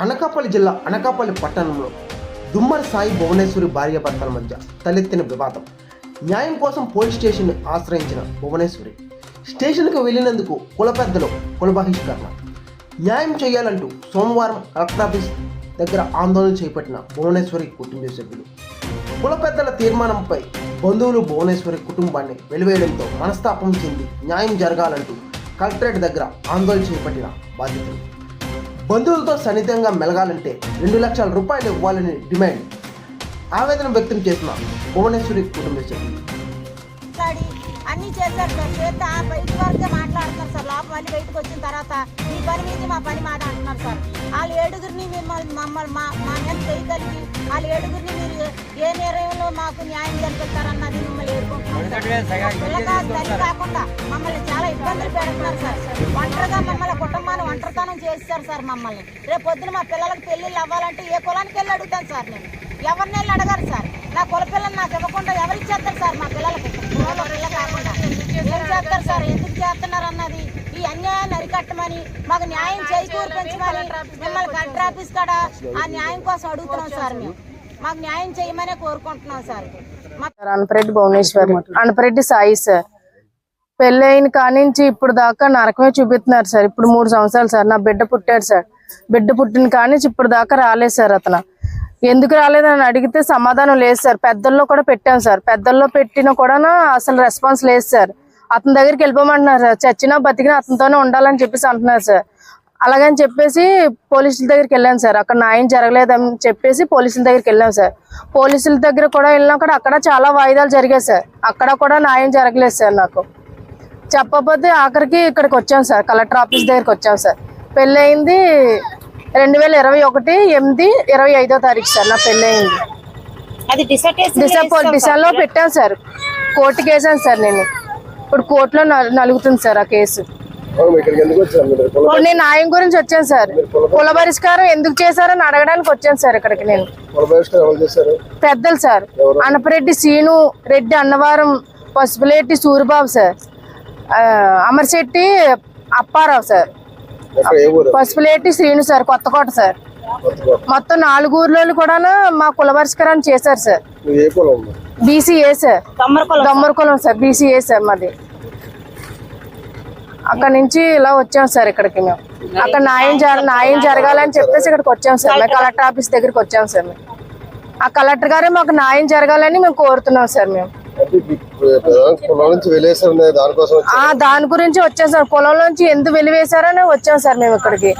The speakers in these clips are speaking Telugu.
అనకాపల్లి జిల్లా అనకాపల్లి పట్టణంలో దుమ్మర్ సాయి భువనేశ్వరి భార్యాభర్తల మధ్య తలెత్తిన వివాదం. న్యాయం కోసం పోలీస్ స్టేషన్ను ఆశ్రయించిన భువనేశ్వరి స్టేషన్కు వెళ్ళినందుకు కుల పెద్దలు కుల బహిష్కరణ. న్యాయం చేయాలంటూ సోమవారం కలెక్టర్ ఆఫీస్ దగ్గర ఆందోళన చేపట్టిన భువనేశ్వరి కుటుంబ సభ్యులు. కుల పెద్దల తీర్మానంపై బంధువులు భువనేశ్వరి కుటుంబాన్ని వెలివేయడంతో మనస్తాపం చెంది న్యాయం జరగాలంటూ కలెక్టరేట్ దగ్గర ఆందోళన చేపట్టిన బాధితులు బంధువులతో సన్నిహితంగా మెలగాలంటే రెండు లక్షల రూపాయలు ఇవ్వాలని డిమాండ్ ఆవేదన వ్యక్తం చేసిన భువనేశ్వరి కుటుంబ సభ్యులు. అన్ని చేశారు సార్ చేత బయట వరకే మాట్లాడుతున్నారు సార్. లోపల మళ్ళీ బయటకు వచ్చిన తర్వాత మీ పని మీది మా పని మాది అంటున్నారు సార్. వాళ్ళు ఏడుగురిని మిమ్మల్ని మమ్మల్ని మా మా మీద చేయి కలిగి వాళ్ళు ఏడుగురిని మీరు ఏ నిర్ణయంలో మాకు న్యాయం జరిపిస్తారన్నది మిమ్మల్ని ఏడుకుంటున్నారు తల్లి కాకుండా మమ్మల్ని చాలా ఇబ్బందులు పెడుతున్నారు సార్. ఒంటరిగా మమ్మల్ని కుటుంబాన్ని ఒంటరితనం చేస్తారు సార్ మమ్మల్ని. రేపు పొద్దున మా పిల్లలకు పెళ్ళిళ్ళు అవ్వాలంటే ఏ కులానికి వెళ్ళి అడుగుతాను సార్ నేను? ఎవరిని వెళ్ళి అడగారు సార్. నా కుల పిల్లలు నాకు ఇవ్వకుండా ఎవరు ఇచ్చేస్తారు సార్ మా పిల్లలకు? కాకుండా. ఏం చేస్తారు సార్? ఎందుకు చేస్తున్నారు అన్నది? ఈ అన్యాయాన్ని అరికట్టమని మాకు న్యాయం చేకూరు మిమ్మల్ని కలెక్టర్ ఆఫీస్ కాడ ఆ న్యాయం కోసం అడుగుతున్నాం సార్ మేము. మాకు న్యాయం చేయమనే కోరుకుంటున్నాం సార్. అనపరెడ్డి భువనేశ్వర్ అనపరెడ్డి సాయి సార్. పెళ్ళైన కానించి ఇప్పుడు దాకా నరకమే చూపిస్తున్నారు సార్. ఇప్పుడు మూడు సంవత్సరాలు సార్ నా బిడ్డ పుట్టాడు సార్. బిడ్డ పుట్టిన కానించి ఇప్పుడు దాకా రాలేదు సార్ అతను. ఎందుకు రాలేదని అడిగితే సమాధానం లేదు సార్. పెద్దల్లో కూడా పెట్టాం సార్. పెద్దల్లో పెట్టినా కూడా అసలు రెస్పాన్స్ లేదు సార్. అతని దగ్గరికి వెళ్ళిపోమంటున్నారు సార్. చచ్చినా బతికినా అతనితోనే ఉండాలని చెప్పేసి అంటున్నారు సార్. అలాగని చెప్పేసి పోలీసుల దగ్గరికి వెళ్ళాను సార్. అక్కడ న్యాయం జరగలేదని చెప్పేసి పోలీసుల దగ్గరికి వెళ్ళాం సార్. పోలీసుల దగ్గర కూడా వెళ్ళినా కూడా అక్కడ చాలా వాయిదాలు జరిగాయి సార్. అక్కడ కూడా న్యాయం జరగలేదు సార్ నాకు. చెప్పకపోతే ఆఖరికి ఇక్కడికి వచ్చాం సార్. కలెక్టర్ ఆఫీస్ దగ్గరికి వచ్చాం సార్. పెళ్ళి అయింది రెండు వేల ఇరవై ఒకటి ఎనిమిది ఇరవై ఐదో తారీఖు సార్ నా పెళ్ళి అయింది అది డిసెంబర్లో పెట్టాను సార్. కోర్టుకి వేసాను సార్ నేను. ఇప్పుడు కోర్టులో నలు- నలుగుతుంది సార్ ఆ కేసు. నేను న్యాయం గురించి వచ్చాను సార్. కుల పరిష్కారం ఎందుకు చేశారని అడగడానికి వచ్చాను సార్ ఇక్కడికి నేను. పెద్దలు sir. Anapareddy Seenu Reddy Annavaram Pasupuleti Suribabu sir. Amarsetti Apparao sir. Pasupuleti Srinu sir Kothakota sir. Kothakota. మొత్తం నాలుగు ఊర్లలో కూడా మా కుల పరిష్కారాన్ని చేశారు సార్. BCA sir. తమ్మరకులం దమ్మర కులం సార్ బీసీఏ సార్ మాది. అక్కడ నుంచి ఇలా వచ్చాం సార్ ఇక్కడికి మేము. అక్కడ న్యాయం జర- న్యాయం జరగాలని చెప్పేసి ఇక్కడికి వచ్చాం సార్. మేము కలెక్టర్ ఆఫీస్ దగ్గరికి వచ్చాం సార్ మేము. ఆ కలెక్టర్ గారే మాకు న్యాయం జరగాలని మేము కోరుతున్నాం సార్ మేము. దాని గురించి వచ్చాం సార్. పొలంలోంచి ఎందుకు వెలివేశారని వచ్చాం సార్ మేము ఇక్కడికి.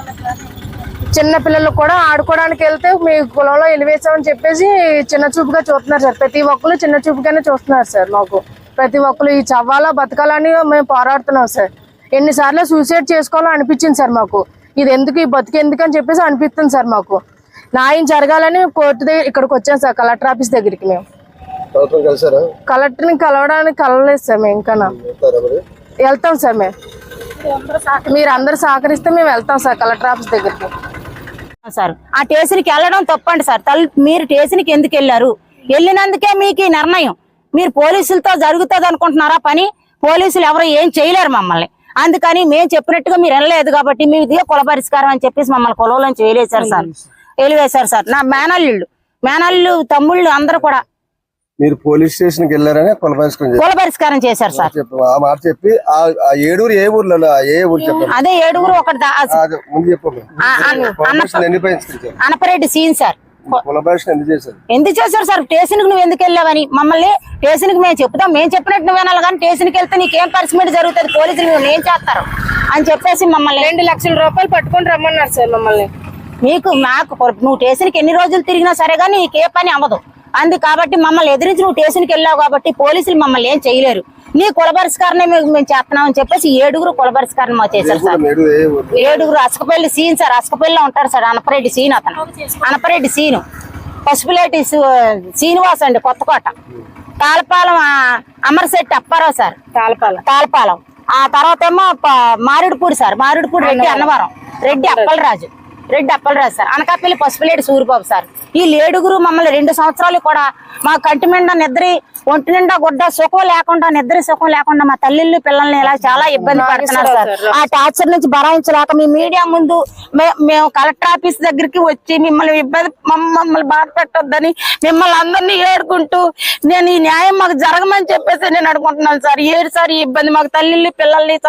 చిన్న పిల్లలు కూడా ఆడుకోవడానికి వెళ్తే మీ కులంలో వెలివేసామని చెప్పేసి చిన్న చూపుగా చూస్తున్నారు సార్. ప్రతి ఒక్కరు చిన్న చూపుగానే చూస్తున్నారు సార్ మాకు. ప్రతి ఒక్కరు ఈ చవ్వాలా బతకాలని మేము పోరాడుతున్నాం సార్. ఎన్నిసార్లు సూసైడ్ చేసుకోవాలో అనిపించింది సార్ మాకు. ఇది ఎందుకు ఈ బతుకు ఎందుకు అని చెప్పేసి అనిపిస్తుంది సార్ మాకు. న్యాయం జరగాలని కోర్టు దగ్గర ఇక్కడికి వచ్చాం సార్ కలెక్టర్ ఆఫీస్ దగ్గరికి మేము. కలిసారా? కలెక్టర్ని కలవడానికి కలవలేదు సార్ మేము ఇంకా వెళ్తాం సార్ మేము. మీరు అందరు సహకరిస్తే మేము వెళ్తాం సార్ కలెక్టర్ ఆఫీస్ దగ్గరికి. సార్ ఆ స్టేషన్కి వెళ్ళడం తప్పండి సార్. తల్ మీరు స్టేషన్కి ఎందుకు వెళ్ళారు? వెళ్ళినందుకే మీకు ఈ నిర్ణయం. మీరు పోలీసులతో జరుగుతుంది అనుకుంటున్నారా పని? పోలీసులు ఎవరు ఏం చేయలేరు మమ్మల్ని. అందుకని మేము చెప్పినట్టుగా మీరు వెళ్ళలేదు కాబట్టి మీ ఇదే కుల పరిష్కారం అని చెప్పేసి మమ్మల్ని కులంలోంచి వేలేశారు సార్. వెలివేశారు సార్. నా మేనల్లుళ్ళు మేనల్లు తమ్ముళ్ళు అందరూ కూడా మీరు పోలీస్ స్టేషన్కి వెళ్ళారని కుల చేశారు. కుల పరిష్కారం చేశారు సార్. చెప్పు ఆ మాట చెప్పి ఆ ఏడుగురు ఏ ఊర్లో ఏ ఊరు చెప్పండి. అదే ఏడుగురు ఒకటి ముందు చెప్పండి అనపరెడ్డి సీన్ సార్. ఎందుకు చేశారు? ఎందుకు చేశారు సార్? స్టేషన్కి నువ్వు ఎందుకు వెళ్ళావని. మమ్మల్ని స్టేషన్కి మేము చెప్తాం. మేము చెప్పినట్టు నువ్వు వినాలి కానీ స్టేషన్కి వెళ్తే నీకేం పనిష్మెంట్ జరుగుతుంది? పోలీసులు నువ్వు ఏం చేస్తారు? అని చెప్పేసి మమ్మల్ని రెండు లక్షల రూపాయలు పట్టుకొని రమ్మన్నారు సార్ మమ్మల్ని. నీకు నాకు నువ్వు స్టేషన్కి ఎన్ని రోజులు తిరిగినా సరే కానీ నీకే పని అవ్వదు. అంది కాబట్టి మమ్మల్ని ఎదిరించి నువ్వు స్టేషన్కి వెళ్ళావు కాబట్టి పోలీసులు మమ్మల్ని ఏం చేయలేరు. నీ కుల పరిష్కారమే మేము మేము చేస్తున్నాం అని చెప్పేసి ఏడుగురు కుల పరిష్కారం మాకు చేశారు సార్. ఏడుగురు అసకపల్లి సీన్ సార్ అసకపల్లిలో ఉంటాడు సార్ అనపరెడ్డి సీన్ అతను. అనపరెడ్డి సీను. పసుపులేటి శ్రీనివాస్ అండి కొత్తకోట. తాళపాలెం ఆ, అమరశెట్టి అప్పారావు సార్. తాళపాలెం. తాళపాలెం. ఆ తర్వాత ఏమో ప- Maredupudi sir. Maredupudi Reddy Annavaram. Reddy Appalaraju. Reddy Appalaraju sir. Anakapalli Pasupuledu Suribabu sir. ఈ ఏడుగురు మమ్మల్ని రెండు సంవత్సరాలు కూడా మా కంటి నిండా నిద్రి ఒంటి నిండా గుడ్డ సుఖం లేకుండా నిద్ర సుఖం లేకుండా మా తల్లిళ్ళు పిల్లల్ని ఇలా చాలా ఇబ్బంది పడుతున్నారు సార్. ఆ టార్చర్ నుంచి భరాయించలేక మీ మీడియా ముందు మేము కలెక్టర్ ఆఫీస్ దగ్గరికి వచ్చి మిమ్మల్ని ఇబ్బంది మమ్మ- మమ్మల్ని బాధ పెట్టొద్దని మిమ్మల్ని అందరినీ ఏడుకుంటూ నేను ఈ న్యాయం మాకు జరగమని చెప్పేసి నేను అడుగుకుంటున్నాను సార్. ఏడు సార్ ఈ ఇబ్బంది మాకు తల్లిళ్ళు పిల్లల్ని చేసి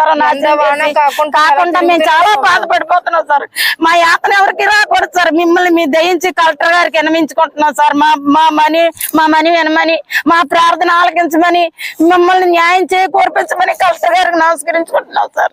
కాకుండా మేము చాలా బాధపడిపోతున్నాం సార్. మా యాతన ఎవరికి రాకూడదు సార్. మిమ్మల్ని మీ దయించి కలెక్టర్ గారికి వినమించుకుంటున్నాం సార్. మా మా మనీ మా మనీ వినమని మా ప్రార్థన ఆలకించమని మిమ్మల్ని న్యాయం చేకూర్పించమని కలెక్టర్ గారికి నమస్కరించుకుంటున్నాం సార్.